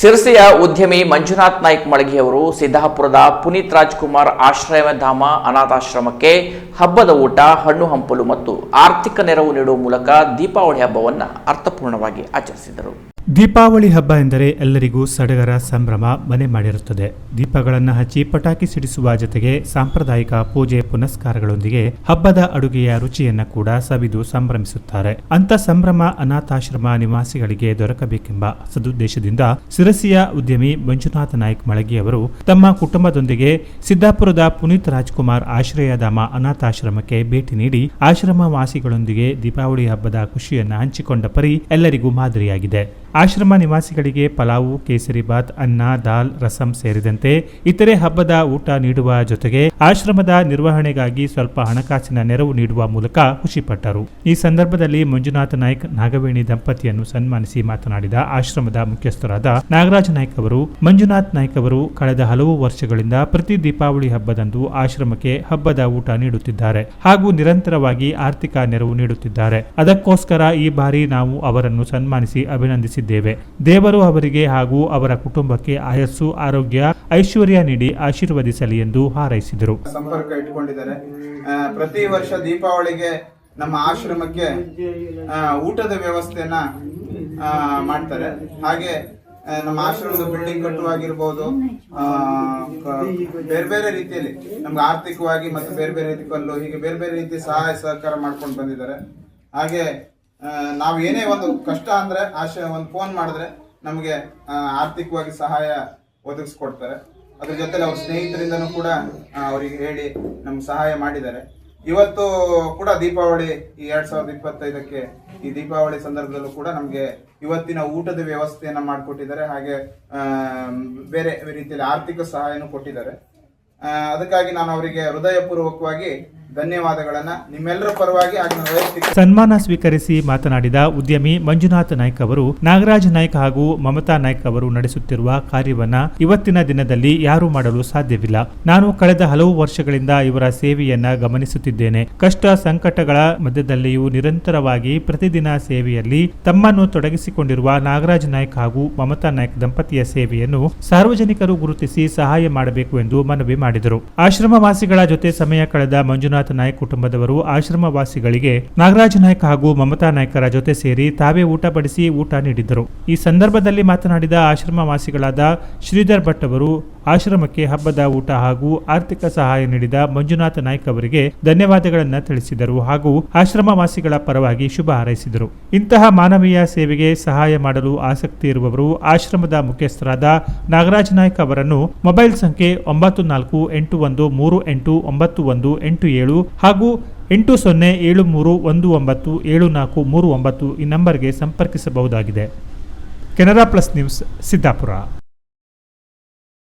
ಸಿರಸಿಯ ಉದ್ಯಮಿ ಮಂಜುನಾಥ್ ನಾಯ್ಕ್ ಮಳಗಿಯವರು ಸಿದ್ದಾಪುರದ ಪುನೀತ್ ರಾಜ್ಕುಮಾರ್ ಆಶ್ರಯಧಾಮ ಅನಾಥಾಶ್ರಮಕ್ಕೆ ಹಬ್ಬದ ಊಟ, ಹಣ್ಣು ಹಂಪಲು ಮತ್ತು ಆರ್ಥಿಕ ನೆರವು ನೀಡುವ ಮೂಲಕ ದೀಪಾವಳಿ ಹಬ್ಬವನ್ನು ಅರ್ಥಪೂರ್ಣವಾಗಿ ಆಚರಿಸಿದರು. ದೀಪಾವಳಿ ಹಬ್ಬ ಎಂದರೆ ಎಲ್ಲರಿಗೂ ಸಡಗರ ಸಂಭ್ರಮ ಮನೆ ಮಾಡಿರುತ್ತದೆ. ದೀಪಗಳನ್ನು ಹಚ್ಚಿ ಪಟಾಕಿ ಸಿಡಿಸುವ ಜೊತೆಗೆ ಸಾಂಪ್ರದಾಯಿಕ ಪೂಜೆ ಪುನಸ್ಕಾರಗಳೊಂದಿಗೆ ಹಬ್ಬದ ಅಡುಗೆಯ ರುಚಿಯನ್ನು ಕೂಡ ಸವಿದು ಸಂಭ್ರಮಿಸುತ್ತಾರೆ. ಅಂತ ಸಂಭ್ರಮ ಅನಾಥಾಶ್ರಮ ನಿವಾಸಿಗಳಿಗೆ ದೊರಕಬೇಕೆಂಬ ಸದುದ್ದೇಶದಿಂದ ಸಿರಸಿಯ ಉದ್ಯಮಿ ಮಂಜುನಾಥ ನಾಯ್ಕ ಮಳಗಿ ಅವರು ತಮ್ಮ ಕುಟುಂಬದೊಂದಿಗೆ ಸಿದ್ದಾಪುರದ ಪುನೀತ್ ರಾಜ್ಕುಮಾರ್ ಆಶ್ರಯಧಾಮ ಅನಾಥಾಶ್ರಮಕ್ಕೆ ಭೇಟಿ ನೀಡಿ ಆಶ್ರಮ ವಾಸಿಗಳೊಂದಿಗೆ ದೀಪಾವಳಿ ಹಬ್ಬದ ಖುಷಿಯನ್ನು ಹಂಚಿಕೊಂಡ ಪರಿ ಎಲ್ಲರಿಗೂ ಮಾದರಿಯಾಗಿದೆ. ಆಶ್ರಮ ನಿವಾಸಿಗಳಿಗೆ ಪಲಾವು ಕೇಸರಿಬಾತ್ ಅನ್ನ, ದಾಲ್, ರಸಂ ಸೇರಿದಂತೆ ಇತರೆ ಹಬ್ಬದ ಊಟ ನೀಡುವ ಜೊತೆಗೆ ಆಶ್ರಮದ ನಿರ್ವಹಣೆಗಾಗಿ ಸ್ವಲ್ಪ ಹಣಕಾಸಿನ ನೆರವು ನೀಡುವ ಮೂಲಕ ಖುಷಿಪಟ್ಟರು. ಈ ಸಂದರ್ಭದಲ್ಲಿ ಮಂಜುನಾಥ ನಾಯ್ಕ, ನಾಗವೇಣಿ ದಂಪತಿಯನ್ನು ಸನ್ಮಾನಿಸಿ ಮಾತನಾಡಿದ ಆಶ್ರಮದ ಮುಖ್ಯಸ್ಥರಾದ ನಾಗರಾಜ ನಾಯ್ಕ ಅವರು, ಮಂಜುನಾಥ್ ನಾಯ್ಕ ಅವರು ಕಳೆದ ಹಲವು ವರ್ಷಗಳಿಂದ ಪ್ರತಿ ದೀಪಾವಳಿ ಹಬ್ಬದಂದು ಆಶ್ರಮಕ್ಕೆ ಹಬ್ಬದ ಊಟ ನೀಡುತ್ತಿದ್ದಾರೆ ಹಾಗೂ ನಿರಂತರವಾಗಿ ಆರ್ಥಿಕ ನೆರವು ನೀಡುತ್ತಿದ್ದಾರೆ. ಅದಕ್ಕೋಸ್ಕರ ಈ ಬಾರಿ ನಾವು ಅವರನ್ನು ಸನ್ಮಾನಿಸಿ ಅಭಿನಂದಿಸಿದ್ದೇವೆ. ದೇವರು ಅವರಿಗೆ ಹಾಗೂ ಅವರ ಕುಟುಂಬಕ್ಕೆ ಆಯಸ್ಸು, ಆರೋಗ್ಯ, ಐಶ್ವರ್ಯ ನೀಡಿ ಆಶೀರ್ವದಿಸಲಿ ಎಂದು ಹಾರೈಸಿದರು. ಸಂಪರ್ಕ ಇಟ್ಕೊಂಡಿದ್ದಾರೆ. ಪ್ರತಿ ವರ್ಷ ದೀಪಾವಳಿಗೆ ನಮ್ಮ ಆಶ್ರಮಕ್ಕೆ ಊಟದ ವ್ಯವಸ್ಥೆಯನ್ನ ಮಾಡ್ತಾರೆ. ಹಾಗೆ ನಮ್ಮ ಆಶ್ರಮದ ಬಿಲ್ಡಿಂಗ್ ಕಟ್ಟುವಾಗಿರ್ಬೋದು ಬೇರೆ ಬೇರೆ ರೀತಿಯಲ್ಲಿ ನಮ್ಗೆ ಆರ್ಥಿಕವಾಗಿ ಮತ್ತು ಬೇರೆ ಬೇರೆ ರೀತಿ ಕಲ್ಲು, ಹೀಗೆ ಬೇರೆ ಬೇರೆ ರೀತಿ ಸಹಾಯ ಸಹಕಾರ ಮಾಡ್ಕೊಂಡು ಬಂದಿದ್ದಾರೆ. ಹಾಗೆ ನಾವು ಏನೇ ಒಂದು ಕಷ್ಟ ಅಂದ್ರೆ ಆಶಯ ಒಂದು ಫೋನ್ ಮಾಡಿದ್ರೆ ನಮಗೆ ಆರ್ಥಿಕವಾಗಿ ಸಹಾಯ ಒದಗಿಸ್ಕೊಡ್ತಾರೆ. ಅದ್ರ ಜೊತೆಲಿ ಅವ್ರ ಸ್ನೇಹಿತರಿಂದನೂ ಕೂಡ ಅವರಿಗೆ ಹೇಳಿ ನಮ್ಗೆ ಸಹಾಯ ಮಾಡಿದ್ದಾರೆ. ಇವತ್ತು ಕೂಡ ದೀಪಾವಳಿ ಈ ಎರಡ್ ಸಾವಿರದ ಇಪ್ಪತ್ತೈದಕ್ಕೆ ಈ ದೀಪಾವಳಿ ಸಂದರ್ಭದಲ್ಲೂ ಕೂಡ ನಮಗೆ ಇವತ್ತಿನ ಊಟದ ವ್ಯವಸ್ಥೆಯನ್ನು ಮಾಡಿಕೊಟ್ಟಿದ್ದಾರೆ. ಹಾಗೆ ಬೇರೆ ರೀತಿಯಲ್ಲಿ ಆರ್ಥಿಕ ಸಹಾಯನೂ ಕೊಟ್ಟಿದ್ದಾರೆ. ಅದಕ್ಕಾಗಿ ನಾನು ಅವರಿಗೆ ಹೃದಯಪೂರ್ವಕವಾಗಿ ಧನ್ಯವಾದಗಳನ್ನ ನಿಮ್ಮೆಲ್ಲರ ಪರವಾಗಿ ಸನ್ಮಾನ ಸ್ವೀಕರಿಸಿ ಮಾತನಾಡಿದ ಉದ್ಯಮಿ ಮಂಜುನಾಥ್ ನಾಯ್ಕ ಅವರು, ನಾಗರಾಜ್ ನಾಯ್ಕ ಹಾಗೂ ಮಮತಾ ನಾಯ್ಕ ಅವರು ನಡೆಸುತ್ತಿರುವ ಕಾರ್ಯವನ್ನ ಇವತ್ತಿನ ದಿನದಲ್ಲಿ ಯಾರೂ ಮಾಡಲು ಸಾಧ್ಯವಿಲ್ಲ. ನಾನು ಕಳೆದ ಹಲವು ವರ್ಷಗಳಿಂದ ಇವರ ಸೇವೆಯನ್ನ ಗಮನಿಸುತ್ತಿದ್ದೇನೆ. ಕಷ್ಟ ಸಂಕಟಗಳ ಮಧ್ಯದಲ್ಲಿಯೂ ನಿರಂತರವಾಗಿ ಪ್ರತಿದಿನ ಸೇವೆಯಲ್ಲಿ ತಮ್ಮನ್ನು ತೊಡಗಿಸಿಕೊಂಡಿರುವ ನಾಗರಾಜ್ ನಾಯ್ಕ ಹಾಗೂ ಮಮತಾ ನಾಯ್ಕ ದಂಪತಿಯ ಸೇವೆಯನ್ನು ಸಾರ್ವಜನಿಕರು ಗುರುತಿಸಿ ಸಹಾಯ ಮಾಡಬೇಕು ಎಂದು ಮನವಿ ಮಾಡಿದರು. ಆಶ್ರಮವಾಸಿಗಳ ಜೊತೆ ಸಮಯ ಕಳೆದ ಮಂಜುನಾಥ್ ನಾಯ್ಕ್ ಕುಟುಂಬದವರು ಆಶ್ರಮವಾಸಿಗಳಿಗೆ ನಾಗರಾಜ್ ನಾಯ್ಕ ಹಾಗೂ ಮಮತಾ ನಾಯ್ಕರ ಜೊತೆ ಸೇರಿ ತಾವೇ ಊಟ ಬಡಿಸಿ ಊಟ ನೀಡಿದ್ದರು. ಈ ಸಂದರ್ಭದಲ್ಲಿ ಮಾತನಾಡಿದ ಆಶ್ರಮವಾಸಿಗಳಾದ ಶ್ರೀಧರ್ ಭಟ್ ಅವರು ಆಶ್ರಮಕ್ಕೆ ಹಬ್ಬದ ಊಟ ಹಾಗೂ ಆರ್ಥಿಕ ಸಹಾಯ ನೀಡಿದ ಮಂಜುನಾಥ ನಾಯ್ಕ ಅವರಿಗೆ ಧನ್ಯವಾದಗಳನ್ನು ತಿಳಿಸಿದರು ಹಾಗೂ ಆಶ್ರಮವಾಸಿಗಳ ಪರವಾಗಿ ಶುಭ ಹಾರೈಸಿದರು. ಇಂತಹ ಮಾನವೀಯ ಸೇವೆಗೆ ಸಹಾಯ ಮಾಡಲು ಆಸಕ್ತಿ ಇರುವವರು ಆಶ್ರಮದ ಮುಖ್ಯಸ್ಥರಾದ ನಾಗರಾಜ್ ನಾಯ್ಕ ಅವರನ್ನು ಮೊಬೈಲ್ ಸಂಖ್ಯೆ ಒಂಬತ್ತು ನಾಲ್ಕು ಎಂಟು ಒಂದು ಮೂರು ಎಂಟು ಒಂಬತ್ತು ಒಂದು ಎಂಟು ಏಳು ಹಾಗೂ ಎಂಟು ಸೊನ್ನೆ ಏಳು ಮೂರು ಒಂದು ಒಂಬತ್ತು ಏಳು ನಾಲ್ಕು ಮೂರು ಒಂಬತ್ತು ಈ ನಂಬರ್ಗೆ ಸಂಪರ್ಕಿಸಬಹುದಾಗಿದೆ. Canara plus news, Siddapura.